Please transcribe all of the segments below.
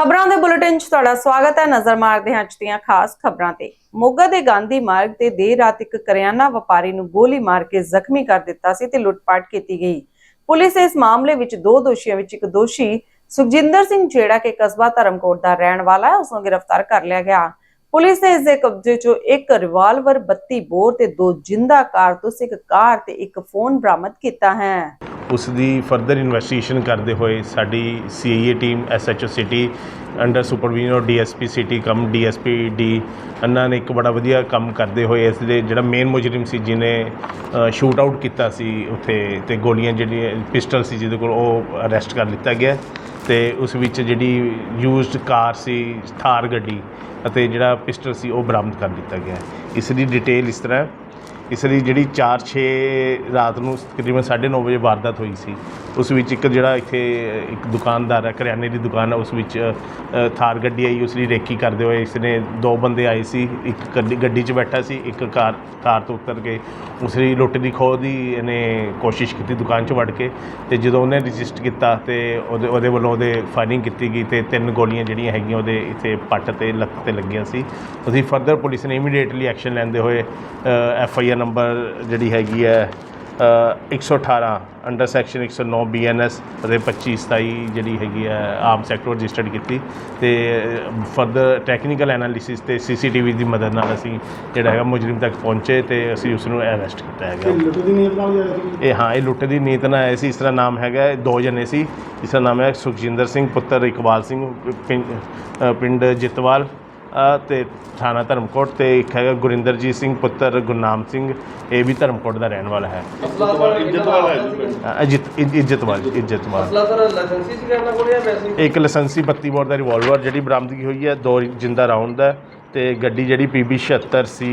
ਖਬਰਾਂ ਦੇ ਬੁਲੇਟਿਨ 'ਚ ਤੁਹਾਡਾ ਸਵਾਗਤ ਹੈ। ਨਜ਼ਰ ਮਾਰਦੇ ਹਾਂ ਅੱਜ ਦੀਆਂ ਖਾਸ ਖਬਰਾਂ ਤੇ। ਮੋਗਾ ਦੇ ਗਾਂਧੀ ਮਾਰਗ ਤੇ ਦੇਰ ਰਾਤ ਇੱਕ ਕਰਿਆਨਾ ਵਪਾਰੀ ਨੂੰ ਗੋਲੀ ਮਾਰ ਕੇ ਜ਼ਖਮੀ ਕਰ ਦਿੱਤਾ ਸੀ ਤੇ ਲੁੱਟਪਾਟ ਕੀਤੀ ਗਈ। ਪੁਲਿਸ ਇਸ ਮਾਮਲੇ ਵਿੱਚ ਦੋ ਦੋਸ਼ੀਆਂ ਵਿੱਚ ਇੱਕ ਦੋਸ਼ੀ ਸੁਖਜਿੰਦਰ ਸਿੰਘ ਜਿਹੜਾ ਕਿ ਕਸਬਾ ਧਰਮਕੋਟ ਦਾ ਰਹਿਣ ਵਾਲਾ ਹੈ ਉਸ ਨੂੰ ਗ੍ਰਿਫਤਾਰ ਕਰ ਲਿਆ ਗਿਆ। ਪੁਲਿਸ ਨੇ ਇਸ ਦੇ ਕਬਜ਼ੇ 'ਚੋਂ ਇੱਕ ਰਿਵਾਲਵਰ 32 ਬੋਰ ਤੇ ਦੋ ਜਿੰਦਾ ਕਾਰਤੂਸ ਇੱਕ ਕਾਰ ਤੇ ਇੱਕ ਫੋਨ ਬਰਾਮਦ ਕੀਤਾ ਹੈ। ਉਸ ਦੀ ਫਰਦਰ ਇਨਵੈਸਟੀਗੇਸ਼ਨ ਕਰਦੇ ਹੋਏ ਸਾਡੀ CIA team SHO city under supervision of DSP city cum DSP D ਇਹਨਾਂ ਨੇ ਇੱਕ ਬੜਾ ਵਧੀਆ ਕੰਮ ਕਰਦੇ ਹੋਏ ਇਸ ਦੇ ਜਿਹੜਾ ਮੇਨ ਮੁਜਰਮ ਸੀ ਜਿਹਨੇ ਸ਼ੂਟ ਆਊਟ ਕੀਤਾ ਸੀ ਉੱਥੇ ਤੇ ਗੋਲੀਆਂ ਜਿਹੜੀਆਂ, ਪਿਸਟਲ ਸੀ ਜਿਹਦੇ ਕੋਲ ਉਹ ਅਰੈਸਟ ਕਰ ਲਿੱਤਾ ਗਿਆ ਤੇ ਉਸ ਵਿੱਚ ਜਿਹੜੀ ਯੂਜ਼ਡ ਕਾਰ ਸੀ, ਥਾਰ ਗੱਡੀ ਅਤੇ ਜਿਹੜਾ ਪਿਸਟਲ ਸੀ ਉਹ ਬਰਾਮਦ ਕਰ ਦਿੱਤਾ ਗਿਆ। ਇਸ ਦੀ ਡਿਟੇਲ ਇਸ ਤਰ੍ਹਾਂ ਇਸ ਲਈ ਜਿਹੜੀ 4-6 ਰਾਤ ਨੂੰ ਤਕਰੀਬਨ 9:30 ਵਜੇ ਵਾਰਦਾਤ ਹੋਈ ਸੀ, ਉਸ ਵਿੱਚ ਇੱਕ ਜਿਹੜਾ ਇੱਥੇ ਇੱਕ ਦੁਕਾਨਦਾਰ ਹੈ, ਕਰਿਆਨੇ ਦੀ ਦੁਕਾਨ ਹੈ, ਉਸ ਵਿੱਚ ਥਾਰ ਗੱਡੀ ਆਈ, ਉਸ ਦੀ ਰੇਕੀ ਕਰਦੇ ਹੋਏ ਇਸ ਨੇ ਦੋ ਬੰਦੇ ਆਏ ਸੀ, ਇੱਕ ਗੱਡੀ ਗੱਡੀ 'ਚ ਬੈਠਾ ਸੀ, ਇੱਕ ਕਾਰ ਕਾਰ ਤੋਂ ਉਤਰ ਕੇ, ਉਸ ਦੀ ਲੁੱਟ ਦੀ ਖੋਹ ਦੀ ਇਹਨੇ ਕੋਸ਼ਿਸ਼ ਕੀਤੀ ਦੁਕਾਨ 'ਚ ਵੜ ਕੇ ਤੇ ਜਦੋਂ ਉਹਨੇ ਰਜਿਸਟ ਕੀਤਾ ਤੇ ਉਹਦੇ ਉਹਦੇ ਵੱਲੋਂ ਉਹਦੇ ਫਾਇਰਿੰਗ ਕੀਤੀ ਗਈ ਤੇ ਤਿੰਨ ਗੋਲੀਆਂ ਜਿਹੜੀਆਂ ਹੈਗੀਆਂ ਉਹਦੇ ਇੱਥੇ ਪੱਟ ਤੇ ਲੱਤ ਤੇ ਲੱਗੀਆਂ ਸੀ। ਅਸੀਂ ਫਰਦਰ ਪੁਲਿਸ ਨੇ ਇਮੀਡੀਏਟਲੀ ਐਕਸ਼ਨ ਲੈਂਦੇ ਹੋਏ ਐਫ ਆਈ ਆਰ ਨੰਬਰ ਜਿਹੜੀ ਹੈਗੀ ਹੈ ਅ, 118 ਅੰਡਰ ਸੈਕਸ਼ਨ 109 ਬੀਐਨਐਸ ਅਤੇ 25 27 ਜਿਹੜੀ ਹੈਗੀ ਹੈ ਆਮ ਸੈਕਟਰ ਰਜਿਸਟਰਡ ਕੀਤੀ। ਤੇ ਫਰਦਰ ਟੈਕਨੀਕਲ ਐਨਾਲਿਸਿਸ ਤੇ ਸੀਸੀਟੀਵੀ ਦੀ ਮਦਦ ਨਾਲ ਅਸੀਂ ਜਿਹੜਾ ਹੈਗਾ ਮੁਜਰਮ ਤੱਕ ਪਹੁੰਚੇ ਤੇ ਅਸੀਂ ਉਸ ਨੂੰ ਅਰੈਸਟ ਕੀਤਾ ਹੈਗਾ। ਇਹ ਹਾਂ ਇਹ ਲੁੱਟ ਦੀ ਨੀਤ ਨਾਲ ਆਏ ਸੀ। ਇਸ ਦਾ ਨਾਮ ਹੈਗਾ ਦੋ ਜਣੇ ਸੀ। ਇਸ ਦਾ ਨਾਮ ਹੈ ਸੁਖਜਿੰਦਰ ਸਿੰਘ ਪੁੱਤਰ ਇਕਬਾਲ ਸਿੰਘ ਪਿੰਡ ਜਿਤਵਾਲ ਤੇ ਥਾਣਾ ਧਰਮਕੋਟ ਤੇ ਇੱਕ ਹੈਗਾ ਗੁਰਿੰਦਰਜੀਤ ਸਿੰਘ ਪੁੱਤਰ ਗੁਰਨਾਮ ਸਿੰਘ ਇਹ ਵੀ ਧਰਮਕੋਟ ਦਾ ਰਹਿਣ ਵਾਲਾ ਹੈ। ਅਸਲਾ ਸਰ ਇੱਜ਼ਤ ਵਾਲਾ ਹੈ ਜੀ? ਅ, ਇੱਜ਼ਤ ਇੱਜ਼ਤਵਾਲ ਜੀ, ਇੱਜ਼ਤਵਾਲ। ਅਸਲਾ ਸਰ ਲਾਇਸੈਂਸੀ ਸੀ ਇਹਨਾਂ ਕੋਲ ਜਾਂ ਵੈਸੇ ਹੀ? ਇੱਕ ਲਾਇਸੈਂਸੀ 32 ਬੋਰ ਦਾ ਰਿਵਾਲਵਰ ਜਿਹੜੀ ਬਰਾਮਦਗੀ ਹੋਈ ਹੈ ਦੋ ਜਿੰਦਾ ਰਾਉਂਡ ਦਾ ਤੇ ਗੱਡੀ ਜਿਹੜੀ PB 76 ਸੀ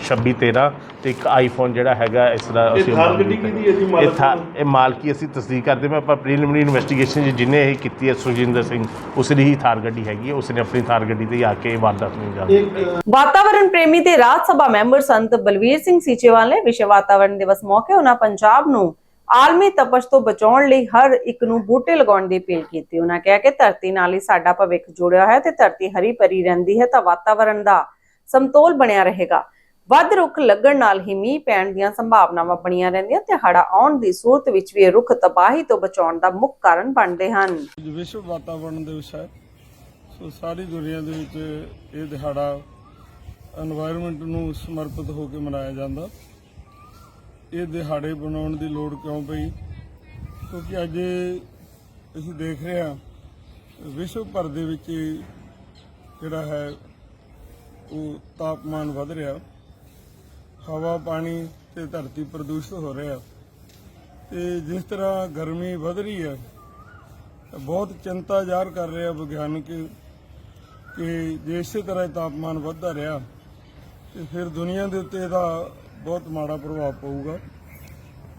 2613 ਤੇ ਇੱਕ ਆਈਫੋਨ ਜਿਹੜਾ ਹੈਗਾ ਇਸ ਦਾ ਇਹ ਅਸੀਂ ਥਾਰ ਗੱਡੀ ਕੀਤਾ। ਕਿਹਦੀ ਹੈ ਜੀ? ਇਹ ਮਾਲਕ ਥਾਰ ਕੌਣ? ਇਹ ਮਾਲਕੀ ਅਸੀਂ ਤਸਦੀਕ ਕਰਦੇ ਮੈਂ ਆਪਾਂ ਪ੍ਰੀਲਿਮਿਨਰੀ ਇਨਵੈਸਟੀਗੇਸ਼ਨ ਜਿਹਨੇ ਇਹ ਕੀਤੀ ਹੈ ਸੁਖਜਿੰਦਰ ਸਿੰਘ ਉਸ ਦੀ ਹੀ ਥਾਰ ਗੱਡੀ ਹੈਗੀ ਹੈ ਉਸਨੇ ਆਪਣੀ ਥਾਰ ਗੱਡੀ ਤੇ ਆ ਕੇ ਇਹ ਵਾਰਦਾਤ ਨੂੰ ਅੰਜਾਮ ਵਾਤਾਵਰਣ ਪ੍ਰੇਮੀ ਤੇ ਰਾਜ ਸਭਾ ਮੈਂਬਰ ਸੰਤ ਬਲਵੀਰ ਸਿੰਘ ਸੀਚੇਵਾਲ ਨੇ ਵਿਸ਼ਵ ਵਾਤਾਵਰਣ ਦਿਵਸ ਮੌਕੇ ਉਹਨਾਂ ਪੰਜਾਬ ਨੂੰ ਆਲਮੀ ਤਪਸ਼ ਤੋਂ ਬਚਾਉਣ ਲਈ ਹਰ ਇੱਕ ਨੂੰ ਬੂਟੇ ਲਗਾਉਣ ਦੀ ਅਪੀਲ ਕੀਤੀ। ਉਹਨਾਂ ਕਿਹਾ ਕਿ ਧਰਤੀ ਨਾਲ ਹੀ ਸਾਡਾ ਭਵਿੱਖ ਜੁੜਿਆ ਹੈ ਤੇ ਧਰਤੀ ਹਰੀ ਭਰੀ ਰਹਿੰਦੀ ਹੈ ਤਾਂ ਵਾਤਾਵਰਣ ਦਾ ਸਮਤੋਲ ਬਣਿਆ ਰਹੇਗਾ। ਵੱਧ ਰੁੱਖ ਲੱਗਣ ਨਾਲ ਹੀ ਮੀਂਹ ਪੈਣ ਦੀਆਂ ਸੰਭਾਵਨਾਵਾਂ ਬਣੀਆਂ ਰਹਿੰਦੀਆਂ ਤੇ ਹੜਾ ਆਉਣ ਦੀ ਸੂਰਤ ਵਿੱਚ ਵੀ ਰੁੱਖ ਤਬਾਹੀ ਤੋਂ ਬਚਾਉਣ ਦਾ ਮੁੱਖ ਕਾਰਨ ਬਣਦੇ ਹਨ। ਵਿਸ਼ਵ ਵਾਤਾਵਰਣ ਦਿਵਸ ਹੈ। ਸੋ ਸਾਰੀ ਦੁਨੀਆ ਦੇ ਵਿੱਚ ਇਹ ਦਿਹਾੜਾ এনवायरमेंट ਨੂੰ ਸਮਰਪਿਤ ਹੋ ਕੇ ਮਨਾਇਆ ਜਾਂਦਾ। ਇਹ ਦਿਹਾੜੇ ਬਣਾਉਣ ਦੀ ਲੋੜ ਕਿਉਂ ਪਈ? ਕਿਉਂਕਿ ਅੱਜ ਅਸੀਂ ਦੇਖ ਰਹੇ ਹਾਂ, ਵਿਸ਼ਵ ਭਰ ਦੇ ਵਿੱਚ ਜਿਹੜਾ ਹੈ, ਉਹ ਤਾਪਮਾਨ ਵਧ ਰਿਹਾ। ਹਵਾ, ਪਾਣੀ ਤੇ ਧਰਤੀ ਪ੍ਰਦੂਸ਼ਿਤ ਹੋ ਰਿਹਾ। ਤੇ ਜਿਸ ਤਰ੍ਹਾਂ ਗਰਮੀ ਵਧ ਰਹੀ ਹੈ ਬਹੁਤ ਚਿੰਤਾ ਜ਼ਾਹਰ ਕਰ ਰਿਹਾ ਵਿਗਿਆਨਕ ਕਿ ਜੇ ਇਸੇ ਤਰ੍ਹਾਂ ਤਾਪਮਾਨ ਵੱਧਦਾ ਰਿਹਾ, ਤੇ ਫਿਰ ਦੁਨੀਆ ਦੇ ਉੱਤੇ ਇਹਦਾ ਬਹੁਤ ਮਾੜਾ ਪ੍ਰਭਾਵ ਪਊਗਾ।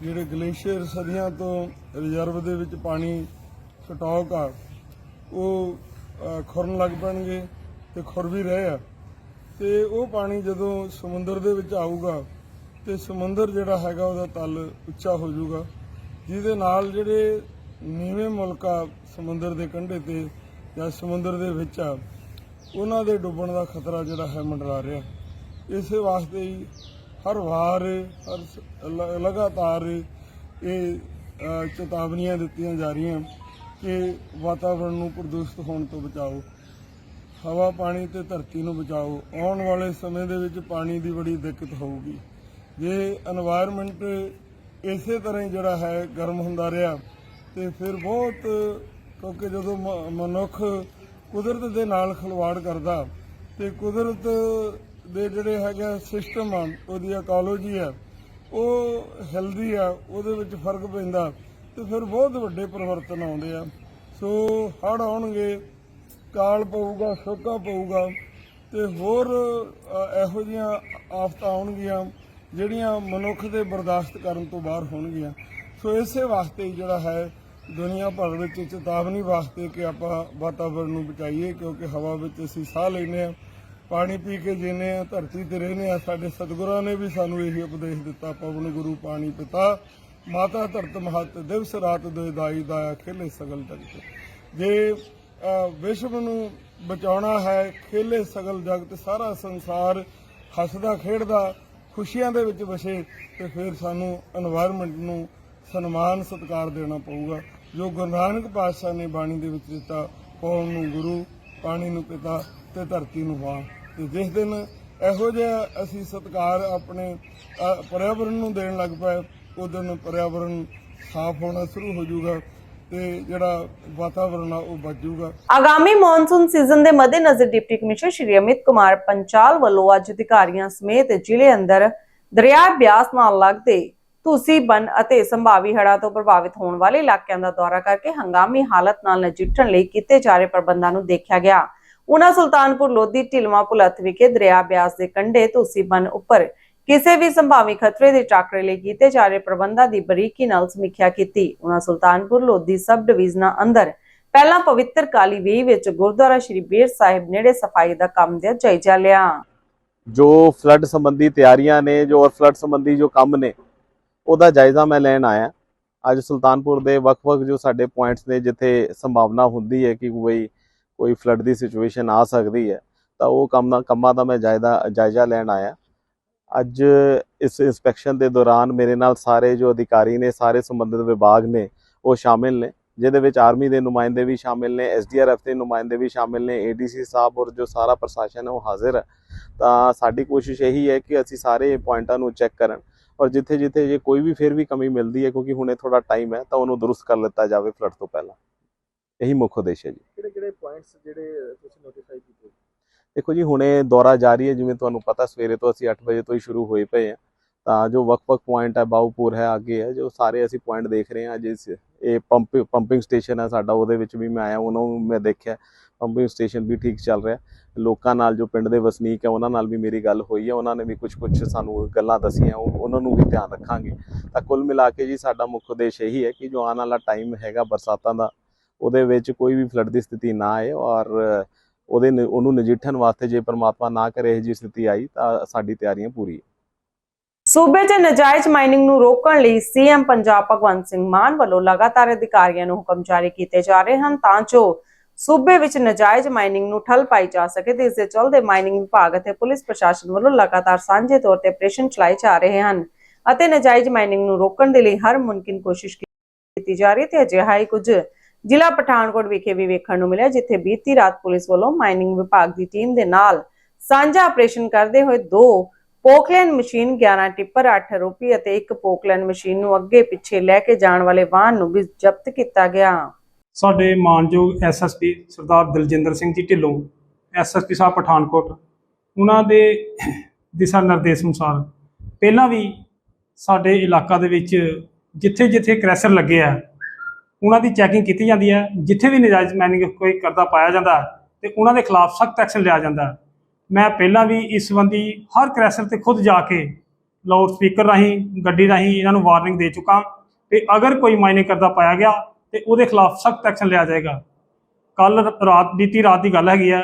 ਜਿਹੜੇ ਗਲੇਸ਼ੀਅਰ ਸਦੀਆਂ ਤੋਂ ਰਿਜ਼ਰਵ ਦੇ ਵਿੱਚ ਪਾਣੀ ਸਟਾਕ ਆ, ਉਹ ਖੁਰਨ ਲੱਗ ਪੈਣਗੇ ਤੇ ਖੁਰ ਵੀ ਰਹੇ ਆ। ਤੇ ਉਹ ਪਾਣੀ ਜਦੋਂ ਸਮੁੰਦਰ ਦੇ ਵਿੱਚ ਆਊਗਾ ਤੇ ਸਮੁੰਦਰ ਜਿਹੜਾ ਹੈਗਾ ਉਹਦਾ ਤਲ ਉੱਚਾ ਹੋ ਜਾਊਗਾ, ਜਿਹਦੇ ਨਾਲ ਜਿਹੜੇ ਨੀਵੇਂ ਮੁਲਕ ਆ ਸਮੁੰਦਰ ਦੇ ਕੰਢੇ ਤੇ ਜਾਂ ਸਮੁੰਦਰ ਦੇ ਵਿੱਚ ਆ, ਉਹਨਾਂ ਦੇ ਡੁੱਬਣ ਦਾ ਖਤਰਾ ਜਿਹੜਾ ਹੈ ਮੰਡਰਾ ਰਿਹਾ। ਇਸੇ ਵਾਸਤੇ ਹੀ ਹਰ ਵਾਰ, ਹਰ ਸ- ਲਗਾਤਾਰ ਇਹ ਚੇਤਾਵਨੀਆਂ ਦਿੱਤੀਆਂ ਜਾ ਰਹੀਆਂ ਕਿ ਵਾਤਾਵਰਣ ਨੂੰ ਪ੍ਰਦੂਸ਼ਿਤ ਹੋਣ ਤੋਂ ਬਚਾਓ, ਹਵਾ, ਪਾਣੀ ਤੇ ਧਰਤੀ ਨੂੰ ਬਚਾਓ। ਆਉਣ ਵਾਲੇ ਸਮੇਂ ਦੇ ਵਿੱਚ ਪਾਣੀ ਦੀ ਬੜੀ ਦਿੱਕਤ ਹੋਊਗੀ। ਜੇ এনवायरमेंट ਇਸੇ ਤਰ੍ਹਾਂ ਹੀ ਜਿਹੜਾ ਹੈ, ਗਰਮ ਹੁੰਦਾ ਰਿਹਾ, ਤੇ ਫਿਰ ਬਹੁਤ, ਕਿਉਂਕਿ ਜਦੋਂ ਮ- ਮਨੁੱਖ ਕੁਦਰਤ ਦੇ ਨਾਲ ਖਿਲਵਾੜ ਕਰਦਾ, ਤੇ ਕੁਦਰਤ ਦੇ ਜਿਹੜੇ ਹੈਗੇ ਸਿਸਟਮ ਆ, ਉਹਦੀ ਇਕੋਲੋਜੀ ਆ, ਉਹ ਹੈਲਦੀ ਆ, ਉਹਦੇ ਵਿੱਚ ਫ਼ਰਕ ਪੈਂਦਾ ਤੇ ਫਿਰ ਬਹੁਤ ਵੱਡੇ ਪਰਿਵਰਤਨ ਆਉਂਦੇ ਆ। ਸੋ ਹੜ੍ਹ ਆਉਣਗੇ, ਕਾਲ ਪਊਗਾ, ਸੋਕਾ ਪਊਗਾ ਤੇ ਹੋਰ ਇਹੋ ਜੀਆਂ ਆਫਤਾਂ ਆਉਣਗੀਆਂ, ਜਿਹੜੀਆਂ ਮਨੁੱਖ ਦੇ ਬਰਦਾਸ਼ਤ ਕਰਨ ਤੋਂ ਬਾਹਰ ਹੋਣਗੀਆਂ। ਸੋ ਇਸੇ ਵਾਸਤੇ ਜਿਹੜਾ ਹੈ, ਦੁਨੀਆ ਭਰ ਵਿੱਚ ਚੇਤਾਵਨੀ ਵਾਸਤੇ ਕਿ ਆਪਾਂ ਵਾਤਾਵਰਣ ਨੂੰ ਬਚਾਈਏ, ਕਿਉਂਕਿ ਹਵਾ ਵਿੱਚ ਅਸੀਂ ਸਾਹ ਲੈਂਦੇ ਆ ਪਾਣੀ ਪੀ ਕੇ ਜੀਨੇ ਆ ਧਰਤੀ ਤੇ ਰਹਿਨੇ ਆ, ਸਾਡੇ ਸਤਿਗੁਰਾਂ ਨੇ ਵੀ ਸਾਨੂੰ ਇਹੀ ਉਪਦੇਸ਼ ਦਿੱਤਾ, ਪਵਨ ਗੁਰੂ ਪਾਣੀ ਪਿਤਾ, ਮਾਤਾ ਧਰਤ ਮਹਤ ਦਿਵਸ ਰਾਤ ਦੇ ਦਾਈ ਦਾਇਆ ਖੇਲੇ ਸਗਲ ਜਗਤ। ਜੇ ਵਿਸ਼ਵ ਨੂੰ ਬਚਾਉਣਾ ਹੈ, ਖੇਲੇ ਸਗਲ ਜਗਤ, ਸਾਰਾ ਸੰਸਾਰ ਹੱਸਦਾ, ਖੇਡਦਾ, ਖੁਸ਼ੀਆਂ ਦੇ ਵਿੱਚ ਵਸੇ, ਤੇ ਫਿਰ ਸਾਨੂੰ এনवायरमेंट ਨੂੰ ਸਨਮਾਨ, ਸਤਿਕਾਰ ਦੇਣਾ ਪਊਗਾ। ਜੋ ਗੁਰੂ ਨਾਨਕ ਪਾਤਸ਼ਾਹ ਨੇ ਬਾਣੀ ਦੇ ਵਿੱਚ ਦਿੱਤਾ, ਕੌਮ ਨੂੰ ਗੁਰੂ, ਪਾਣੀ ਨੂੰ ਪਿਤਾ ਤੇ ਧਰਤੀ ਨੂੰ ਮਾਂ। ਤੇ ਜਿਸ ਦਿਨ ਇਹੋ ਜਿਹਾ ਅਸੀਂ ਸਤਿਕਾਰ ਆਪਣੇ ਪਰਿਆਵਰਣ ਨੂੰ ਦੇਣ ਲੱਗ ਪਏ ਉਸ ਦਿਨ ਪਰਿਆਵਰਣ ਸਾਫ਼ ਹੋਣਾ ਸ਼ੁਰੂ ਹੋ ਜਾਊਗਾ ਤੇ ਜਿਹੜਾ ਵਾਤਾਵਰਣ ਆ ਉਹ ਬਚ ਜਾਊਗਾ। ਆਗਾਮੀ ਮੌਨਸੂਨ ਸੀਜ਼ਨ ਦੇ ਮੱਦੇਨਜ਼ਰ ਡਿਪਟੀ ਕਮਿਸ਼ਨਰ ਸ਼੍ਰੀ ਅਮਿਤ ਕੁਮਾਰ ਪੰਚਾਲ ਵੱਲੋਂ ਅੱਜ ਅਧਿਕਾਰੀਆਂ ਸਮੇਤ ਜ਼ਿਲ੍ਹੇ ਅੰਦਰ ਦਰਿਆ ਬਿਆਸ ਨਾਲ ਲੱਗਦੇ ਤੁਸੀਂ ਬਨ ਅਤੇ ਸੰਭਾਵੀ ਹੜ੍ਹਾਂ ਤੋਂ ਪ੍ਰਭਾਵਿਤ ਹੋਣ ਵਾਲੇ ਇਲਾਕਿਆਂ ਦਾ ਦੌਰਾ ਕਰਕੇ ਹੰਗਾਮੀ ਹਾਲਤ ਨਾਲ ਨਜਿੱਠਣ ਲਈ ਕੀਤੇ ਜਾ ਰਹੇ ਪ੍ਰਬੰਧਾਂ ਨੂੰ ਦੇਖਿਆ ਗਿਆ। ਉਨ੍ਹਾਂ ਸੁਲਤਾਨਪੁਰ ਲੋਧੀ ਢਿਲਵਾ ਪੁਲੱਥ ਵਿਖੇ ਦਰਿਆ ਬਿਆਸ ਦੇ ਕੰਢੇ ਤੁਸੀਂ ਬਨ ਉੱਪਰ ਕਿਸੇ ਵੀ ਸੰਭਾਵੀ ਖਤਰੇ ਦੇ ਟਾਕਰੇ ਲਈ ਕੀਤੇ ਜਾ ਰਹੇ ਪ੍ਰਬੰਧਾਂ ਦੀ ਬਰੀਕੀ ਨਾਲ ਸਮੀਖਿਆ ਕੀਤੀ। ਉਨ੍ਹਾਂ ਸੁਲਤਾਨਪੁਰ ਲੋਧੀ ਸਬ ਡਿਵੀਜ਼ਨਾਂ ਅੰਦਰ ਪਹਿਲਾਂ ਪਵਿੱਤਰ ਕਾਲੀ ਵੇਈ ਵਿੱਚ ਗੁਰਦੁਆਰਾ ਸ਼੍ਰੀ ਬੇਰ ਸਾਹਿਬ ਨੇੜੇ ਸਫ਼ਾਈ ਦਾ ਕੰਮ ਦਾ ਜਾਇਜ਼ਾ ਲਿਆ। ਜੋ ਫਲੱਡ ਸੰਬੰਧੀ ਤਿਆਰੀਆਂ ਨੇ, ਜੋ ਫਲੱਡ ਸੰਬੰਧੀ ਜੋ ਕੰਮ ਨੇ, ਉਹਦਾ ਜਾਇਜ਼ਾ ਮੈਂ ਲੈਣ ਆਇਆ। ਅੱਜ ਸੁਲਤਾਨਪੁਰ ਦੇ ਵੱਖ-ਵੱਖ ਜੋ ਸਾਡੇ ਪੁਆਇੰਟਸ ਨੇ, ਜਿੱਥੇ ਸੰਭਾਵਨਾ ਹੁੰਦੀ ਹੈ ਕਿ ਕੋਈ ਕੋਈ ਫਲੱਡ ਦੀ ਸਿਚੁਏਸ਼ਨ ਆ ਸਕਦੀ ਹੈ, ਤਾਂ ਉਹ ਕੰਮ ਕੰਮਾਂ ਦਾ ਮੈਂ ਜਾਇਦਾ, ਜਾਇਜ਼ਾ ਲੈਣ ਆਇਆ। ਅੱਜ ਇਸ ਇਨਸਪੈਕਸ਼ਨ ਦੇ ਦੌਰਾਨ ਮੇਰੇ ਨਾਲ ਸਾਰੇ ਜੋ ਅਧਿਕਾਰੀ ਨੇ, ਸਾਰੇ ਸੰਬੰਧਿਤ ਵਿਭਾਗ ਨੇ, ਉਹ ਸ਼ਾਮਿਲ ਨੇ, ਜਿਹਦੇ ਵਿੱਚ ਆਰਮੀ ਦੇ ਨੁਮਾਇੰਦੇ ਵੀ ਸ਼ਾਮਿਲ ਨੇ ਐਸਡੀਆਰਐਫ ਦੇ ਨੁਮਾਇੰਦੇ ਵੀ ਸ਼ਾਮਿਲ ਨੇ ਏਡੀਸੀ ਸਾਹਿਬ ਔਰ ਜੋ ਸਾਰਾ ਪ੍ਰਸ਼ਾਸਨ ਹੈ ਉਹ ਹਾਜ਼ਰ ਹੈ। ਤਾਂ ਸਾਡੀ ਕੋਸ਼ਿਸ਼ ਇਹੀ ਹੈ ਕਿ ਅਸੀਂ ਸਾਰੇ ਪੁਆਇੰਟਾਂ ਨੂੰ ਚੈੱਕ ਕਰਨ ਔਰ ਜਿੱਥੇ ਜਿੱਥੇ ਜੇ ਕੋਈ ਵੀ ਫਿਰ ਵੀ ਕਮੀ ਮਿਲਦੀ ਹੈ, ਕਿਉਂਕਿ ਹੁਣੇ ਥੋੜਾ ਟਾਈਮ ਹੈ, ਤਾਂ ਉਹਨੂੰ ਦਰੁਸਤ ਕਰ ਲਿੱਤਾ ਜਾਵੇ ਫਲੱਡ ਤੋਂ ਪਹਿਲਾਂ। ਇਹੀ ਮੁੱਖ ਉਦੇਸ਼ ਹੈ ਜੀ। ਕਿਹੜੇ ਕਿਹੜੇ ਪੁਆਇੰਟਸ ਜਿਹੜੇ ਤੁਸੀਂ ਨੋਟੀਫਾਈ ਕੀਤੇ? ਦੇਖੋ ਜੀ ਹੁਣੇ ਦੌਰਾ ਜਾਰੀ ਹੈ ਜਿਵੇਂ ਤੁਹਾਨੂੰ ਪਤਾ ਸਵੇਰੇ ਤੋਂ ਅਸੀਂ 8 ਵਜੇ ਤੋਂ ਹੀ ਸ਼ੁਰੂ ਹੋਏ ਪਏ ਹਾਂ। ਤਾਂ ਜੋ ਵੱਖ-ਵੱਖ ਪੁਆਇੰਟ ਹੈ ਬਾਉਪੁਰ ਹੈ ਅੱਗੇ ਹੈ ਜੋ ਸਾਰੇ ਅਸੀਂ ਪੁਆਇੰਟ ਦੇਖ ਰਹੇ ਹਾਂ ਜਿਸ ਇਹ ਪੰਪ ਪੰਪਿੰਗ ਸਟੇਸ਼ਨ ਹੈ ਸਾਡਾ ਉਹਦੇ ਵਿੱਚ ਵੀ ਮੈਂ ਆਇਆ ਉਹਨਾਂ ਨੂੰ ਮੈਂ ਦੇਖਿਆ। ਪੰਪਿੰਗ ਸਟੇਸ਼ਨ ਵੀ ਠੀਕ ਚੱਲ ਰਿਹਾ। ਲੋਕਾਂ ਨਾਲ ਜੋ ਪਿੰਡ ਦੇ ਵਸਨੀਕ ਹੈ ਉਹਨਾਂ ਨਾਲ ਵੀ ਮੇਰੀ ਗੱਲ ਹੋਈ ਹੈ। ਉਹਨਾਂ ਨੇ ਵੀ ਕੁਝ ਕੁਝ ਸਾਨੂੰ ਗੱਲਾਂ ਦਸੀਆਂ ਉਹ- ਉਹਨਾਂ ਨੂੰ ਵੀ ਧਿਆਨ ਰੱਖਾਂਗੇ। ਤਾਂ ਕੁੱਲ ਮਿਲਾ ਕੇ ਜੀ ਸਾਡਾ ਮੁੱਖ ਉਦੇਸ਼ ਇਹੀ ਹੈ ਕਿ ਜੋ ਆਉਣ ਵਾਲਾ ਟਾਈਮ ਹੈਗਾ ਬਰਸਾਤਾਂ ਦਾ ਉਹਦੇ ਵਿੱਚ ਕੋਈ ਵੀ ਫਲੱਡ ਦੀ ਸਥਿਤੀ ਨਾ ਆਏ ਔਰ ਉਹਦੇ ਉਹਨੂੰ ਨਜਿੱਠਣ ਵਾਸਤੇ ਜੇ ਪ੍ਰਮਾਤਮਾ ਨਾ ਕਰੇ ਇਹ ਜੀ ਸਥਿਤੀ ਆਈ ਤਾਂ ਸਾਡੀ ਤਿਆਰੀਆਂ ਪੂਰੀ ਹੈ। ਸੂਬੇ 'ਚ ਨਜਾਇਜ਼ ਮਾਈਨਿੰਗ ਨੂੰ ਰੋਕਣ ਲਈ ਸੀਐਮ ਪੰਜਾਬ ਭਗਵੰਤ ਸਿੰਘ ਮਾਨ ਵੱਲੋਂ ਲਗਾਤਾਰ ਅਧਿਕਾਰੀਆਂ ਨੂੰ ਹੁਕਮ ਜਾਰੀ ਕੀਤੇ ਜਾ ਰਹੇ ਹਨ ਤਾਂ ਜੋ ਸੂਬੇ ਵਿੱਚ ਨਜਾਇਜ਼ ਮਾਈਨਿੰਗ ਨੂੰ ਠੱਲ ਪਾਈ ਜਾ ਸਕੇ ਤੇ ਇਸ ਦੇ ਚਲਦੇ ਮਾਈਨਿੰਗ ਵਿਭਾਗ ਅਤੇ ਪੁਲਿਸ ਪ੍ਰਸ਼ਾਸਨ ਵੱਲੋਂ ਲਗਾਤਾਰ ਸਾਂਝੇ ਤੌਰ ਤੇ ਆਪਰੇਸ਼ਨ ਚਲਾਏ ਜਾ ਰਹੇ ਹਨ ਅਤੇ ਨਜਾਇਜ਼ ਮਾਈਨਿੰਗ ਨੂੰ ਰੋਕਣ ਦੇ ਲਈ ਹਰ ਮੁਮਕਿਨ ਕੋਸ਼ਿਸ਼ ਕੀਤੀ ਜਾ ਰਹੀ ਹੈ ਤੇ ਅਜਿਹਾ ਹੀ ਕੁਝ ਜ਼ਿਲ੍ਹਾ ਪਠਾਨਕੋਟ ਵਿਖੇ ਵੀ ਵੇਖਣ ਨੂੰ ਮਿਲਿਆ, ਜਿੱਥੇ ਬੀਤੀ ਰਾਤ ਪੁਲਿਸ ਵੱਲੋਂ ਮਾਈਨਿੰਗ ਵਿਭਾਗ ਦੀ ਟੀਮ ਦੇ ਨਾਲ ਸਾਂਝਾ ਆਪਰੇਸ਼ਨ ਕਰਦੇ ਹੋਏ ਦੋ ਪੋਕਲੈਂਡ ਮਸ਼ੀਨ 11 ਟਿੱਪਰ 8 ਰੋਪੀ ਅਤੇ ਇੱਕ ਪੋਕਲੈਂਡ ਮਸ਼ੀਨ ਨੂੰ ਅੱਗੇ ਪਿੱਛੇ ਲੈ ਕੇ ਜਾਣ ਵਾਲੇ ਵਾਹਨ ਨੂੰ ਵੀ ਜ਼ਬਤ ਕੀਤਾ ਗਿਆ। ਸਾਡੇ ਮਾਨਯੋਗ ਐਸਐਸਪੀ ਸਰਦਾਰ ਦਲਜਿੰਦਰ ਸਿੰਘ ਜੀ ਢਿੱਲੋਂ ਐਸਐਸਪੀ ਸਾਹਿਬ ਪਠਾਨਕੋਟ, ਉਹਨਾਂ ਦੇ ਦਿਸ਼ਾ ਨਿਰਦੇਸ਼ ਅਨੁਸਾਰ ਪਹਿਲਾਂ ਵੀ ਸਾਡੇ ਇਲਾਕਾ ਦੇ ਵਿੱਚ ਜਿੱਥੇ ਜਿੱਥੇ ਕ੍ਰੈਸ਼ਰ ਲੱਗੇ ਆ ਉਹਨਾਂ ਦੀ ਚੈਕਿੰਗ ਕੀਤੀ ਜਾਂਦੀ ਹੈ ਜਿੱਥੇ ਵੀ ਨਜਾਇਜ਼ ਮਾਈਨਿੰਗ ਕੋਈ ਕਰਦਾ ਪਾਇਆ ਜਾਂਦਾ ਹੈ, ਤੇ ਉਹਨਾਂ ਦੇ ਖਿਲਾਫ ਸਖਤ ਐਕਸ਼ਨ ਲਿਆ ਜਾਂਦਾ। ਮੈਂ ਪਹਿਲਾਂ ਵੀ ਇਸ ਸੰਬੰਧੀ ਹਰ ਕ੍ਰੈਸ਼ਰ ਤੇ ਖੁਦ ਜਾ ਕੇ ਲਾਊਡ ਸਪੀਕਰ ਰਾਹੀਂ ਗੱਡੀ ਰਾਹੀਂ ਇਹਨਾਂ ਨੂੰ ਵਾਰਨਿੰਗ ਦੇ ਚੁੱਕਾ ਤੇ ਅਗਰ ਕੋਈ ਮਾਈਨਿੰਗ ਕਰਦਾ ਪਾਇਆ ਗਿਆ ਤੇ ਉਹਦੇ ਖਿਲਾਫ ਸਖਤ ਐਕਸ਼ਨ ਲਿਆ ਜਾਏਗਾ। ਕੱਲ ਰਾਤ ਬੀਤੀ ਰਾਤ ਦੀ ਗੱਲ ਹੈਗੀ ਆ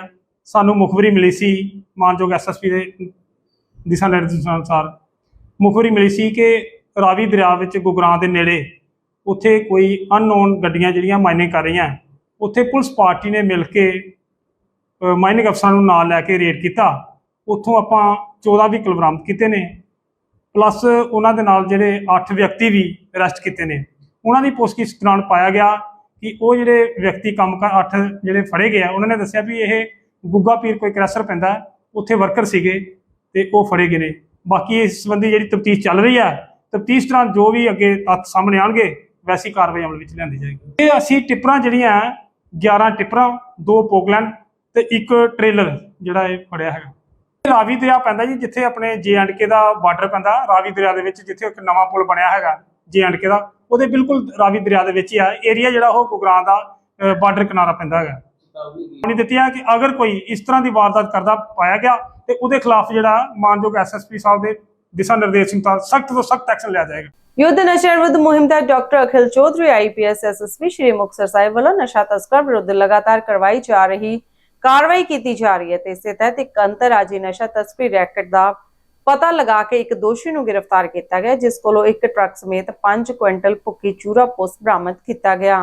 ਸਾਨੂੰ ਮੁਖਬਰੀ ਮਿਲੀ ਸੀ ਮਾਨਯੋਗ ਐਸਐਸਪੀ ਦੇ ਦਿਸ਼ਾ ਨਿਰਦੇਸ਼ਾਂ ਅਨੁਸਾਰ। ਮੁਖਬਰੀ ਮਿਲੀ ਸੀ ਕਿ ਰਾਵੀ ਦਰਿਆ ਵਿੱਚ ਗੁਗਰਾਂ ਦੇ ਨੇੜੇ ਉੱਥੇ ਕੋਈ ਅਨਨੋਨ ਗੱਡੀਆਂ ਜਿਹੜੀਆਂ ਮਾਈਨਿੰਗ ਕਰ ਰਹੀਆਂ। ਉੱਥੇ ਪੁਲਿਸ ਪਾਰਟੀ ਨੇ ਮਿਲ ਕੇ ਮਾਈਨਿੰਗ ਅਫਸਰਾਂ ਨੂੰ ਨਾਲ ਲੈ ਕੇ ਰੇਡ ਕੀਤਾ। ਉੱਥੋਂ ਆਪਾਂ 14 ਵੀ ਬਰਾਮਦ ਕੀਤੇ ਨੇ। ਪਲੱਸ ਉਹਨਾਂ ਦੇ ਨਾਲ ਜਿਹੜੇ 8 ਵਿਅਕਤੀ ਵੀ ਅਰੈਸਟ ਕੀਤੇ ਨੇ। ਉਹਨਾਂ ਦੀ ਪੁੱਛਗਿੱਛ ਦੌਰਾਨ ਪਾਇਆ ਗਿਆ ਕਿ ਉਹ ਜਿਹੜੇ ਵਿਅਕਤੀ ਕੰਮ ਕਰ 8 ਜਿਹੜੇ ਫੜੇ ਗਏ ਆ, ਉਹਨਾਂ ਨੇ ਦੱਸਿਆ ਵੀ ਇਹ ਗੁੱਗਾ ਪੀਰ ਕੋਈ ਕ੍ਰੈਸ਼ਰ ਪੈਂਦਾ, ਉੱਥੇ ਵਰਕਰ ਸੀਗੇ ਤੇ ਉਹ ਫੜੇ ਗਏ ਨੇ। ਬਾਕੀ ਇਸ ਸੰਬੰਧੀ ਜਿਹੜੀ ਤਫਤੀਸ਼ ਚੱਲ ਰਹੀ ਹੈ ਤਫਤੀਸ਼ ਦੌਰਾਨ ਜੋ ਵੀ ਅੱਗੇ ਤੱਥ ਸਾਹਮਣੇ ਆਣਗੇ ਵੈਸੀ ਕਾਰਵਾਈ ਅਮਲ ਵਿੱਚ ਲਿਆਂਦੀ ਜਾਏਗੀ। ਇਹ ਅਸੀਂ ਟਿੱਪਰਾਂ ਜਿਹੜੀਆਂ 11 ਟਿੱਪਰਾਂ, ਦੋ ਪੋਗਲੈਂਡ ਤੇ ਇੱਕ ਟ੍ਰੇਲਰ ਜਿਹੜਾ ਇਹ ਫੜਿਆ ਹੈਗਾ। ਰਾਵੀ ਦਰਿਆ ਪੈਂਦਾ ਜੀ, ਜਿੱਥੇ ਆਪਣੇ ਕੇ ਦਾ ਬਾਰਡਰ ਪੈਂਦਾ, ਰਾਵੀ ਦਰਿਆ ਦੇ ਵਿੱਚ, ਜਿੱਥੇ ਇੱਕ ਨਵਾਂ ਪੁਲ ਬਣਿਆ ਹੈਗਾ ਕੇ ਦਾ। ਉਹਦੇ ਬਿਲਕੁਲ ਰਾਵੀ ਦਰਿਆ ਦੇ ਵਿੱਚ ਹੀ ਆ। ਏਰੀਆ ਜਿਹੜਾ ਉਹ ਗੁਗਰਾਂ ਦਾ ਬਾਰਡਰ ਕਿਨਾਰਾ ਪੈਂਦਾ ਹੈਗਾ। ਨਹੀਂ ਦਿੱਤੀ ਹੈ ਕਿ ਅਗਰ ਕੋਈ ਇਸ ਤਰ੍ਹਾਂ ਦੀ ਵਾਰਦਾਤ ਕਰਦਾ, ਪਾਇਆ ਗਿਆ, ਤੇ ਉਹਦੇ ਖਿਲਾਫ ਜਿਹੜਾ ਮਾਨਯੋਗ ਐਸਐਸਪੀ ਸਾਹਿਬ ਦੇ ਦਿਸ਼ਾ ਨਿਰਦੇਸ਼ ਅਨੁਸਾਰ ਸਖਤ ਤੋਂ ਸਖਤ ਐਕਸ਼ਨ ਲਿਆ ਜਾਏਗਾ। ਯੁੱਧ ਨਸ਼ਾ ਵਿਰੁੱਧ ਮੁਹਿੰਮ ਤਹਿਤ doctor Akhil Chaudhary IPS SSP Shri Muktsar Sahib ਵੱਲੋਂ ਨਸ਼ਾ ਤਸਕਰ ਵਿਰੁੱਧ ਲਗਾਤਾਰ ਕਰਵਾਈ ਜਾ ਰਹੀ ਕਾਰਵਾਈ ਕੀਤੀ ਜਾ ਰਹੀ ਹੈ ਤੇ ਇਸੇ ਤਹਿਤ ਇੱਕ ਅੰਤਰਰਾਜੀ ਨਸ਼ਾ ਤਸਕਰੀ ਰੈਕਟ ਦਾ ਪਤਾ ਲਗਾ ਕੇ ਇੱਕ ਦੋਸ਼ੀ ਨੂੰ ਗ੍ਰਿਫਤਾਰ ਕੀਤਾ ਗਿਆ, ਜਿਸ ਕੋਲੋਂ ਇੱਕ ਟਰੱਕ ਸਮੇਤ 5 ਕੁਇੰਟਲ ਭੁੱਕੀ ਚੂਰਾ ਪੋਸਟ ਬਰਾਮਦ ਕੀਤਾ ਗਿਆ।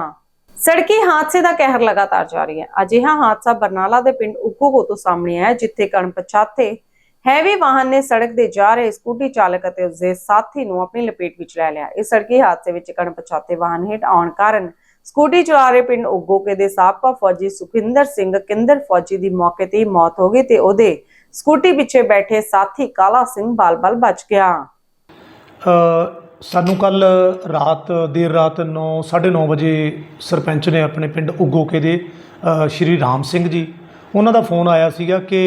ਸੜਕੀ ਹਾਦਸੇ ਦਾ ਕਹਿਰ ਲਗਾਤਾਰ ਜਾਰੀ ਹੈ। ਅਜਿਹਾ ਹਾਦਸਾ ਬਰਨਾਲਾ ਦੇ ਪਿੰਡ ਉਕੂਗੋ ਤੋਂ ਸਾਹਮਣੇ ਆਇਆ, ਜਿੱਥੇ ਕਣਪਛਾਤੇ ਹੈਵੀ ਵਾਹਨ ਨੇ ਸੜਕ ਦੇ ਜਾ ਰਹੇ ਸਕੂਟੀ ਚਾਲਕ ਅਤੇ ਉਸਦੇ ਸਾਥੀ ਨੂੰ ਆਪਣੀ ਲਪੇਟ ਵਿੱਚ ਲੈ ਲਿਆ। ਇਸ ਸੜਕੀ ਹਾਦਸੇ ਵਿੱਚ ਕਣਪਛਾਤੇ ਵਾਹਨ ਹੇਠ ਆਉਣ ਕਾਰਨ ਸਕੂਟੀ ਚਲਾ ਰਹੇ ਪਿੰਡ ਉਗੋਕੇ ਦੇ ਸਾਬਕਾ ਫੌਜੀ ਸੁਖਿੰਦਰ ਸਿੰਘ ਕਿੰਦਰ ਫੌਜੀ ਦੀ ਮੌਕੇ ਤੇ ਹੀ ਮੌਤ ਹੋ ਗਈ ਤੇ ਉਹਦੇ ਸਕੂਟੀ ਪਿੱਛੇ ਬੈਠੇ ਸਾਥੀ ਕਾਲਾ ਸਿੰਘ ਬਲ-ਬਲ ਬਚ ਗਿਆ। ਸਾਨੂੰ ਕੱਲ ਰਾਤ ਦੇਰ ਰਾਤ 9 9:30 ਵਜੇ ਸਰਪੰਚ ਨੇ ਆਪਣੇ ਪਿੰਡ ਉਗੋਕੇ ਦੇ ਅ, ਸ਼੍ਰੀ ਰਾਮ ਸਿੰਘ ਜੀ ਉਹਨਾਂ ਦਾ ਫੋਨ ਆਇਆ ਸੀਗਾ ਕਿ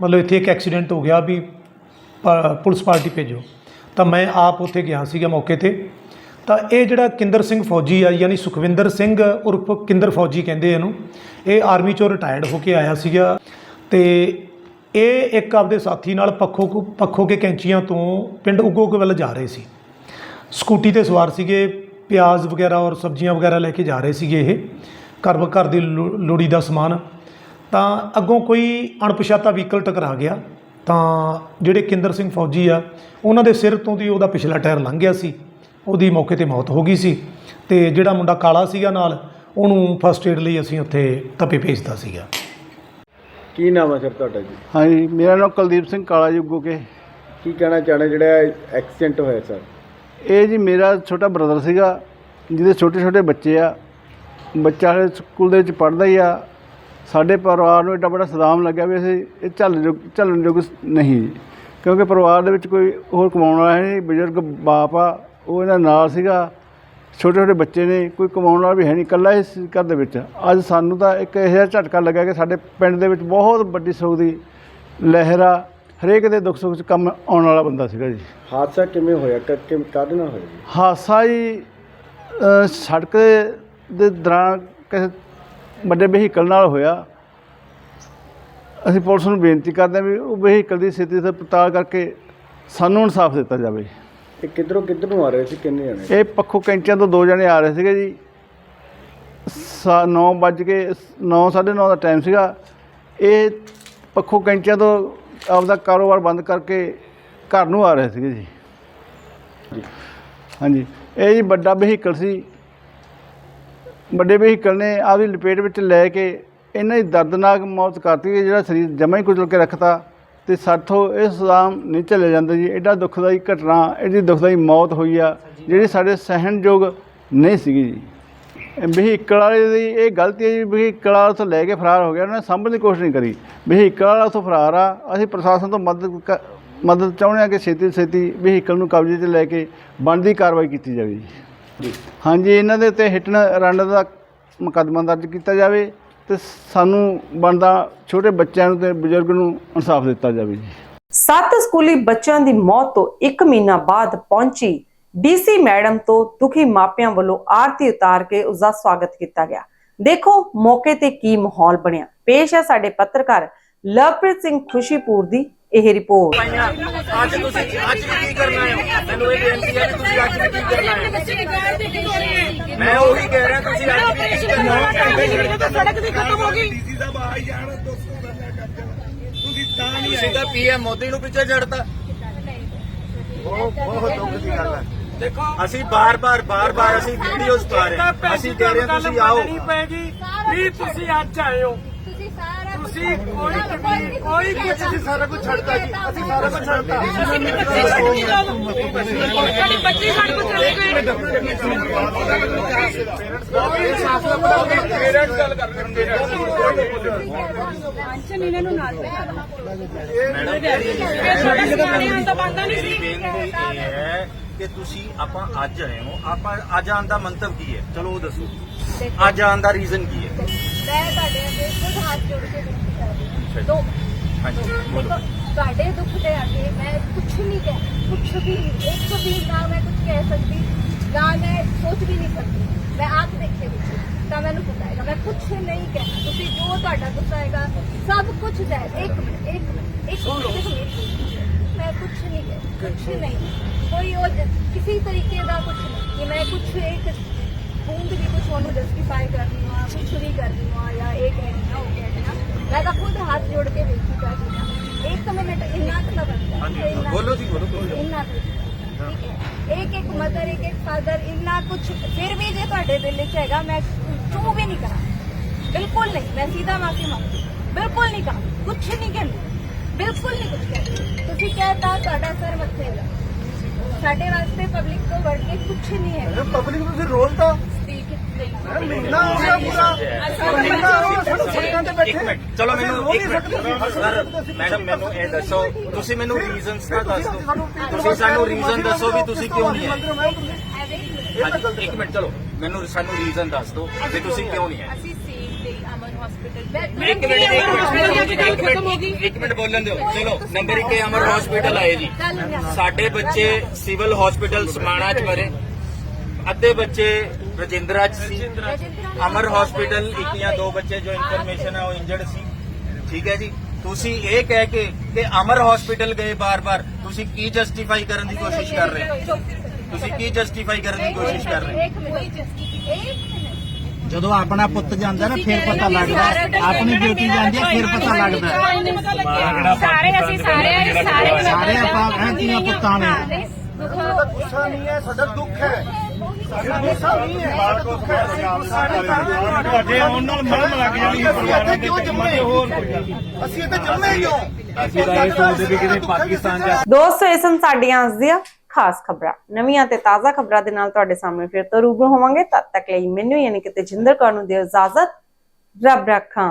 ਮਤਲਬ ਇੱਥੇ ਇੱਕ ਐਕਸੀਡੈਂਟ ਹੋ ਗਿਆ ਵੀ ਪ- ਪੁਲਿਸ ਪਾਰਟੀ ਭੇਜੋ। ਤਾਂ ਮੈਂ ਆਪ ਉੱਥੇ ਗਿਆ ਸੀਗਾ ਮੌਕੇ ਤੇ। ਤਾਂ ਇਹ ਜਿਹੜਾ ਕਿੰਦਰ ਸਿੰਘ ਫੌਜੀ ਆ, ਯਾਨੀ ਸੁਖਵਿੰਦਰ ਸਿੰਘ ਉਰਫ ਕਿੰਦਰ ਫੌਜੀ ਕਹਿੰਦੇ ਇਹਨੂੰ, ਇਹ ਆਰਮੀ ਚੋਂ ਰਿਟਾਇਰਡ ਹੋ ਕੇ ਆਇਆ ਸੀਗਾ। ਤੇ ਇਹ ਇੱਕ ਆਪਦੇ ਸਾਥੀ ਨਾਲ ਪੱਖੋ ਪੱਖੋ ਕੇ ਕੈਂਚੀਆਂ ਤੋਂ ਪਿੰਡ ਉਗੋਕੇ ਵੱਲ ਜਾ ਰਹੇ ਸੀ। ਸਕੂਟੀ ਤੇ ਸਵਾਰ ਸੀਗੇ, ਪਿਆਜ਼ ਵਗੈਰਾ ਔਰ ਸਬਜ਼ੀਆਂ ਵਗੈਰਾ ਲੈ ਕੇ ਜਾ ਰਹੇ ਸੀਗੇ ਇਹ। ਘਰ ਘਰ ਦੀ ਲੋ- ਲੋੜੀ ਦਾ ਸਮਾਨ। ਤਾਂ ਅੱਗੋਂ ਕੋਈ ਅਣਪਛਾਤਾ ਵਹੀਕਲ ਟਕਰਾ ਗਿਆ ਤਾਂ ਜਿਹੜੇ ਕਿੰਦਰ ਸਿੰਘ ਫੌਜੀ ਆ ਉਹਨਾਂ ਦੇ ਸਿਰ ਤੋਂ ਦੀ ਉਹਦਾ ਪਿਛਲਾ ਟਾਇਰ ਲੰਘ ਗਿਆ ਸੀ। ਉਹਦੀ ਮੌਕੇ ਤੇ ਮੌਤ ਹੋ ਗਈ ਸੀ ਤੇ ਜਿਹੜਾ ਮੁੰਡਾ ਕਾਲਾ ਸੀਗਾ ਨਾਲ ਉਹਨੂੰ ਫਸਟ ਏਡ ਲਈ ਅਸੀਂ ਉੱਥੇ ਤਪੇ ਭੇਜਤਾ ਸੀਗਾ। ਕੀ ਨਾਮ ਹੈ ਸਰ ਤੁਹਾਡਾ ਜੀ? ਹਾਂਜੀ ਮੇਰਾ ਨਾਮ ਕੁਲਦੀਪ ਸਿੰਘ ਕਾਲਾ ਜੀ ਉੱਗੋ ਕੇ। ਕੀ ਕਹਿਣਾ ਚਾਹੁੰਦੇ ਜਿਹੜਾ ਐਕਸੀਡੈਂਟ ਹੋਇਆ ਸਰ? ਇਹ ਜੀ ਮੇਰਾ ਛੋਟਾ ਬ੍ਰਦਰ ਸੀਗਾ ਜਿਹਦੇ ਛੋਟੇ ਛੋਟੇ ਬੱਚੇ ਆ। ਬੱਚਾ ਹਲੇ ਸਕੂਲ ਦੇ ਵਿੱਚ ਪੜ੍ਹਦਾ ਹੀ ਆ। ਸਾਡੇ ਪਰਿਵਾਰ ਨੂੰ ਏਡਾ ਬੜਾ ਸਦਾਮ ਲੱਗਿਆ ਵੀ ਅਸੀਂ ਇਹ ਚੱਲ ਜੋ ਚੱਲਣ ਯੋਗ ਨਹੀਂ। ਕਿਉਂਕਿ ਪਰਿਵਾਰ ਦੇ ਵਿੱਚ ਕੋਈ ਹੋਰ ਕਮਾਉਣ ਵਾਲਾ ਹੈ ਨਹੀਂ ਬਜ਼ੁਰਗ ਬਾਪ ਆ ਉਹ ਇਹਨਾਂ ਨਾਲ ਸੀਗਾ ਛੋਟੇ ਛੋਟੇ ਬੱਚੇ ਨੇ ਕੋਈ ਕਮਾਉਣ ਵਾਲਾ ਵੀ ਹੈ ਨਹੀਂ ਇਕੱਲਾ ਹੀ ਸੀ ਘਰ ਦੇ ਵਿੱਚ। ਅੱਜ ਸਾਨੂੰ ਤਾਂ ਇੱਕ ਇਹੋ ਜਿਹਾ ਝਟਕਾ ਲੱਗਾ ਕਿ ਸਾਡੇ ਪਿੰਡ ਦੇ ਵਿੱਚ ਬਹੁਤ ਵੱਡੀ ਸੁੱਖ ਦੀ ਲਹਿਰ ਆ ਹਰੇਕ ਦੇ ਦੁੱਖ ਸੁੱਖ 'ਚ ਕੰਮ ਆਉਣ ਵਾਲਾ ਬੰਦਾ ਸੀਗਾ ਜੀ। ਹਾਦਸਾ ਕਿਵੇਂ ਹੋਇਆ? ਕ- ਕਿ ਕਾਹਦੇ ਨਾਲ ਹੋਇਆ ਜੀ? ਹਾਦਸਾ ਅ, ਸੜਕ ਦੇ- ਦੇ ਦੌਰਾਨ ਕਿਸੇ ਵੱਡੇ ਵਹੀਕਲ ਨਾਲ ਹੋਇਆ। ਅਸੀਂ ਪੁਲਿਸ ਨੂੰ ਬੇਨਤੀ ਕਰਦੇ ਹਾਂ ਵੀ ਉਹ ਵਹੀਕਲ ਦੀ ਸਥਿਤੀ ਤੇ ਪੜਤਾਲ ਕਰਕੇ ਸਾਨੂੰ ਇਨਸਾਫ ਦਿੱਤਾ ਜਾਵੇ। ਇਹ ਕਿੱਧਰੋਂ ਕਿੱਧਰ ਨੂੰ ਆ ਰਹੇ ਸੀ? ਕਿੰਨੇ ਜਣੇ? ਇਹ ਪੱਖੋਂ ਕੈਂਚੀਆਂ ਤੋਂ ਦੋ ਜਣੇ ਆ ਰਹੇ ਸੀਗੇ ਜੀ। 9 ਵੱਜ ਕੇ 9:30 ਦਾ ਟਾਈਮ ਸੀਗਾ। ਇਹ ਪੱਖੋਂ ਕੈਂਚੀਆਂ ਤੋਂ ਆਪਦਾ ਕਾਰੋਬਾਰ ਬੰਦ ਕਰਕੇ ਘਰ ਨੂੰ ਆ ਰਹੇ ਸੀਗੇ ਜੀ। ਹਾਂਜੀ। ਇਹ ਜੀ ਵੱਡਾ ਵਹੀਕਲ ਸੀ। ਵੱਡੇ ਵਹੀਕਲ ਨੇ ਆਪਦੀ ਲਪੇਟ ਵਿੱਚ ਲੈ ਕੇ ਇਹਨਾਂ ਦੀ ਦਰਦਨਾਕ ਮੌਤ ਕਰਤੀ ਕਿ ਜਿਹੜਾ ਸਰੀਰ ਜਮਾਂ ਹੀ ਕੁਚਲ ਕੇ ਰੱਖਤਾ ਤੇ ਸਾਥੋਂ ਇਹ ਸਦਾਮ ਨਹੀਂ ਚੱਲੇ ਜਾਂਦਾ ਜੀ। ਐਡਾ ਦੁਖਦਾਈ ਘਟਨਾ, ਐਡੀ ਦੁਖਦਾਈ ਮੌਤ ਹੋਈ ਆ, ਜਿਹੜੀ ਸਾਡੇ ਸਹਿਣਯੋਗ ਨਹੀਂ ਸੀਗੀ ਜੀ। ਵਹੀਕਲ ਵਾਲੇ ਦੀ ਇਹ ਗਲਤੀ ਹੈ ਜੀ, ਵਹੀਕਲ ਵਾਲਾ ਉੱਥੋਂ ਲੈ ਕੇ ਫਰਾਰ ਹੋ ਗਿਆ, ਉਹਨਾਂ ਨੇ ਸਾਂਭਣ ਦੀ ਕੋਸ਼ਿਸ਼ ਨਹੀਂ ਕਰੀ। ਵਹੀਕਲ ਵਾਲਾ ਉੱਥੋਂ ਫਰਾਰ ਆ, ਅਸੀਂ ਪ੍ਰਸ਼ਾਸਨ ਤੋਂ ਮਦਦ ਕ- ਮਦਦ ਚਾਹੁੰਦੇ ਹਾਂ ਕਿ ਛੇਤੀ ਤੋਂ ਛੇਤੀ ਵਹੀਕਲ ਨੂੰ ਕਬਜ਼ੇ 'ਚ ਲੈ ਕੇ ਬਣਦੀ ਕਾਰਵਾਈ ਕੀਤੀ ਜਾਵੇ ਜੀ। ਹਾਂਜੀ ਇਹਨਾਂ ਦੇ ਉੱਤੇ ਹਿੱਟ ਐਂਡ ਰਨ ਦਾ ਮੁਕੱਦਮਾ ਦਰਜ ਕੀਤਾ ਜਾਵੇ ਤੇ ਸਾਨੂੰ ਬਣਦਾ ਛੋਟੇ ਬੱਚਿਆਂ ਨੂੰ ਤੇ ਬਜ਼ੁਰਗ ਨੂੰ ਇਨਸਾਫ ਦਿੱਤਾ ਜਾਵੇ ਜੀ। ਸੱਤ ਸਕੂਲੀ ਬੱਚਿਆਂ ਦੀ ਮੌਤ ਤੋਂ 1 ਮਹੀਨਾ ਬਾਅਦ ਪਹੁੰਚੀ ਡੀਸੀ ਮੈਡਮ ਤੋਂ ਦੁਖੀ ਮਾਪਿਆਂ ਵੱਲੋਂ ਆਰਤੀ ਉਤਾਰ ਕੇ ਉਸ ਦਾ ਸਵਾਗਤ ਕੀਤਾ ਗਿਆ। ਦੇਖੋ ਮੌਕੇ ਤੇ ਕੀ ਮਾਹੌਲ ਬਣਿਆ। ਪੇਸ਼ ਹੈ ਸਾਡੇ ਪੱਤਰਕਾਰ ਲਵਪ੍ਰੀਤ ਸਿੰਘ ਖੁਸ਼ੀਪੁਰ ਦੀ ਇਹ ਰਿਪੋਰਟ ਅੱਜ ਤੁਸੀਂ ਅੱਜ ਵੀ ਕੀ ਕਰਨਾ ਹੈ? ਮੈਨੂੰ ਇਹ ਬੇਨਤੀ ਹੈ ਕਿ ਤੁਸੀਂ ਅੱਜ ਵੀ ਕੀ ਕਰਨਾ ਹੈ? ਮੈਂ ਉਹੀ ਕਹਿ ਰਿਹਾ ਤੁਸੀਂ ਅੱਜ ਵੀ ਕੀ ਕਰਨਾ ਹੈ? ਸੜਕ ਦੀ ਖਤਮ ਹੋ ਗਈ। ਤੁਸੀਂ ਤਾਂ ਪੀਐਮ ਮੋਦੀ ਨੂੰ ਪਿੱਛੇ ਛੱਡਤਾ। ਬਹੁਤ ਦੁੱਖ ਦੀ ਗੱਲ ਹੈ। ਦੇਖੋ ਅਸੀਂ ਬਾਰ-ਬਾਰ ਬਾਰ-ਬਾਰ ਅਸੀਂ ਵੀਡੀਓਜ਼ ਪਾ ਰਹੇ ਹਾਂ। ਅਸੀਂ ਕਹਿ ਰਹੇ ਹਾਂ ਤੁਸੀਂ ਆਓ। ਪੈਗੀ ਵੀ ਤੁਸੀਂ ਅੱਜ ਆਏ ਹੋ। ਤੁਸੀਂ ਕੋਈ ਕੋਈ ਕੁਝ ਅਸੀਂ ਸਾਰਾ ਕੁਝ ਛੱਡਤਾ ਜੀ। ਅਸੀਂ ਸਾਰਾ ਕੁਝ ਛੱਡਤਾ। ਸਾਡੀ ਬੱਚੀ ਸਾਡੇ ਕੋਲ ਚਲੇ ਗਏ ਪੇਰੈਂਟਸ ਗੱਲ ਕਰ ਰਹੇ ਪੰਜ ਮਹੀਨੇ ਨੂੰ ਨਾਲ ਲੈ ਤਾਂ ਬੰਦਾ ਨਹੀਂ ਸੀ ਬੇਨਤੀ ਇਹ ਹੈ ਕਿ ਤੁਸੀਂ ਆਪਾਂ ਅੱਜ ਆਏ ਹੋ। ਆਪਾਂ ਅੱਜ ਆਉਣ ਦਾ ਮੰਤਵ ਕੀ ਹੈ? ਚਲੋ ਉਹ ਦੱਸੋ। ਅੱਜ ਆਉਣ ਦਾ ਰੀਜ਼ਨ ਕੀ ਹੈ? ਮੈਂ ਤੁਹਾਡੇ ਅੱਗੇ ਖੁਦ ਹੱਥ ਜੋੜ ਕੇ ਬੇਨਤੀ ਕਰ ਰਹੀ ਹਾਂ ਦੋ ਹਾਂਜੀ ਦੇਖੋ ਤੁਹਾਡੇ ਦੁੱਖ ਦੇ ਅੱਗੇ ਮੈਂ ਕੁਝ ਨਹੀਂ ਕਹਿ ਕੁਝ ਵੀ ਨਹੀਂ ਇੱਕ ਵੀ ਨਾ ਮੈਂ ਕੁਝ ਕਹਿ ਸਕਦੀ ਨਾ ਮੈਂ ਸੋਚ ਵੀ ਨਹੀਂ ਸਕਦੀ। ਮੈਂ ਆਪ ਦੇਖੇ ਵਿੱਚ ਤਾਂ ਮੈਨੂੰ ਪਤਾ ਹੈਗਾ। ਮੈਂ ਕੁਝ ਨਹੀਂ ਕਹਿਣਾ। ਤੁਸੀਂ ਜੋ ਤੁਹਾਡਾ ਗੁੱਸਾ ਹੈਗਾ ਸਭ ਕੁਝ ਜਾਏ ਇੱਕ ਮਿੰਟ ਇੱਕ ਮਿੰਟ ਇੱਕ ਮਿੰਟ ਮੈਂ ਕੁਝ ਨਹੀਂ ਕਹਿ ਕੁਝ ਨਹੀਂ। ਕੋਈ ਉਹ ਜ- ਕਿਸੇ ਤਰੀਕੇ ਦਾ ਕੁਝ ਨਹੀਂ ਕਿ ਮੈਂ ਕੁਝ ਇੱਕ ਬੂੰਦ ਵੀ ਕੁਝ ਉਹਨੂੰ ਜਸਟੀਫਾਈ ਕਰਨੀ ਆ ਕੁਝ ਵੀ ਕਰਨੀ ਆ ਜਾਂ ਇਹ ਕਹਿਣੀ ਆ ਉਹ ਕਹਿਣੀ ਆ ਮੈਂ ਤਾਂ ਖੁਦ ਹੱਥ ਜੋੜ ਕੇ ਬੇਨਤੀ ਕਰਦੀ ਹਾਂ ਇੱਕ ਮਿੰਟ ਇੰਨਾ ਕੁ ਤਾਂ ਬਣਦਾ ਹਾਂਜੀ ਇੰਨਾ- ਬੋਲੋ ਜੀ ਬੋਲੋ ਬੋਲੋ ਇੰਨਾ ਕੁ। ਠੀਕ ਹੈ ਇੱਕ ਇੱਕ ਮਦਰ ਇੱਕ ਇੱਕ ਫਾਦਰ ਇੰਨਾ ਕੁਝ ਫਿਰ ਵੀ ਜੇ ਤੁਹਾਡੇ ਦਿਲ ਵਿੱਚ ਹੈਗਾ ਮੈਂ ਚੂ ਵੀ ਨਹੀਂ ਕਰਾਂ ਬਿਲਕੁਲ ਨਹੀਂ ਮੈਂ ਸੀਧਾ ਮਾਫੀ ਮੰਗਦੀ ਬਿਲਕੁਲ ਨਹੀਂ ਕਹਾਂ ਕੁਝ ਨਹੀਂ ਕਹਿੰਦੀ ਬਿਲਕੁਲ ਨਹੀਂ ਕੁਝ ਕਹਿੰਦੀ ਤੁਸੀਂ ਕਹਿਤਾ ਤੁਹਾਡਾ ਸਰ ਮੱਥੇ ਹੈਗਾ ਸਾਡੇ ਵਾਸਤੇ ਪਬਲਿਕ ਤੋਂ ਵੜ ਕੇ ਕੁਝ ਨਹੀਂ ਹੈ ਪਬਲਿਕ ਨੂੰ ਫਿਰ ਰੋਲ ਤਾਂ ਮਹੀਨਾ ਹੋ ਗਿਆ ਪੂਰਾ। ਮਹੀਨਾ ਹੋ ਗਿਆ ਸਾਨੂੰ ਸੜਕਾਂ ਤੇ ਇੱਕ ਮਿੰਟ। ਚਲੋ ਮੈਨੂੰ ਇੱਕ ਮਿੰਟ। ਸਰ ਮੈਡਮ ਮੈਨੂੰ ਇਹ ਦੱਸੋ। ਤੁਸੀਂ ਮੈਨੂੰ ਰੀਜ਼ਨਸ ਤਾਂ ਦੱਸ ਦਿਓ। ਤੁਸੀਂ ਸਾਨੂੰ ਰੀਜ਼ਨ ਦੱਸੋ ਵੀ ਤੁਸੀਂ ਕਿਉਂ ਨਹੀਂ ਆਏ? ਹਾਂਜੀ ਇੱਕ ਮਿੰਟ ਚਲੋ। ਮੈਨੂੰ ਸਾਨੂੰ ਰੀਜ਼ਨ ਦੱਸ ਦਿਓ ਵੀ ਤੁਸੀਂ ਕਿਉਂ ਨਹੀਂ ਆਏ। ਅਸੀਂ ਸੇਫ ਦੇ ਅਮਨ ਹਸਪੀਟਲ ਇੱਕ ਮਿੰਟ ਇੱਕ ਮਿੰਟ ਇੱਕ ਮਿੰਟ ਇੱਕ ਮਿੰਟ ਬੋਲਣ ਦਿਓ। ਚਲੋ ਨੰਬਰ 1 ਅਮਰ ਹਸਪੀਟਲ ਆਏ ਜੀ। ਸਾਡੇ ਬੱਚੇ ਸਿਵਲ ਹਸਪੀਟਲ ਸਮਾਣਾ ਚ ਮਰੇ ਅੱਧੇ ਬੱਚੇ ਰਜਿੰਦਰਾ ਚ ਸੀ। ਅਮਰ ਹਸਪੀਟਲ ਇੱਕ ਜਾਂ ਦੋ ਬੱਚੇ ਜੋ ਇਨਫੋਰਮੇਸ਼ਨ ਹੈ ਉਹ ਇੰਜਰਡ ਸੀ। ਠੀਕ ਹੈ ਜੀ? ਤੁਸੀਂ ਇਹ ਕਹਿ ਕੇ ਕਿ ਅਮਰ ਹਸਪੀਟਲ ਗਏ ਬਾਰ-ਬਾਰ ਤੁਸੀਂ ਕੀ ਜਸਟੀਫਾਈ ਕਰਨ ਦੀ ਕੋਸ਼ਿਸ਼ ਕਰ ਰਹੇ ਹੋ? ਤੁਸੀਂ ਕੀ ਜਸਟੀਫਾਈ ਕਰਨ ਦੀ ਕੋਸ਼ਿਸ਼ ਕਰ ਰਹੇ ਹੋ? ਜਦੋਂ ਆਪਣਾ ਪੁੱਤ ਜਾਂਦਾ ਨਾ ਫਿਰ ਪਤਾ ਲੱਗਦਾ ਆਪਣੀ ਬੇਟੀ ਜਾਂਦੀ ਹੈ ਫਿਰ ਪਤਾ ਲੱਗਦਾ। ਸਾਰੇ ਅਸੀਂ ਸਾਰੇ ਸਾਰੇ ਸਾਰੇ ਆਪਾਂ ਧੀਆਂ ਪੁੱਤਾਂ ਨੇ ਗੁੱਸਾ ਨਹੀਂ ਹੈ ਸਾਡਾ ਦੁੱਖ ਹੈ। ਤੁਹਾਡੇ ਆਉਣ ਨਾਲ ਮਰਮ ਲੱਗ ਜਾਣੀ ਹੈ ਪਰਿਵਾਰਾਂ ਦੇ ਕਿਉਂ ਜੰਮੇ? ਹੋਰ ਅਸੀਂ ਇੱਥੇ ਜੰਮੇ ਕਿਉਂ? ਅਸੀਂ ਤਾਂ ਇਹ ਸੋਚਦੇ ਵੀ ਕਿਤੇ ਪਾਕਿਸਤਾਨ ਜਾ ਦੋਸਤੋ ਇਹ ਸਨ ਸਾਡੀਆਂ ਅੱਜ ਦੀਆਂ ਖਾਸ ਖਬਰਾਂ। ਨਵੀਆਂ ਤੇ ਤਾਜ਼ਾ ਖਬਰਾਂ ਦੇ ਨਾਲ ਤੁਹਾਡੇ ਸਾਹਮਣੇ ਫਿਰ ਤੋਂ ਰੂਬਰੂ ਹੋਵਾਂਗੇ। ਤਦ ਤੱਕ ਲਈ ਮੈਨੂੰ ਯਾਨੀ ਕਿ ਤੇਜਿੰਦਰ ਕੌਰ ਨੂੰ ਦਿਓ ਇਜਾਜ਼ਤ। ਰੱਬ ਰੱਖਾਂ।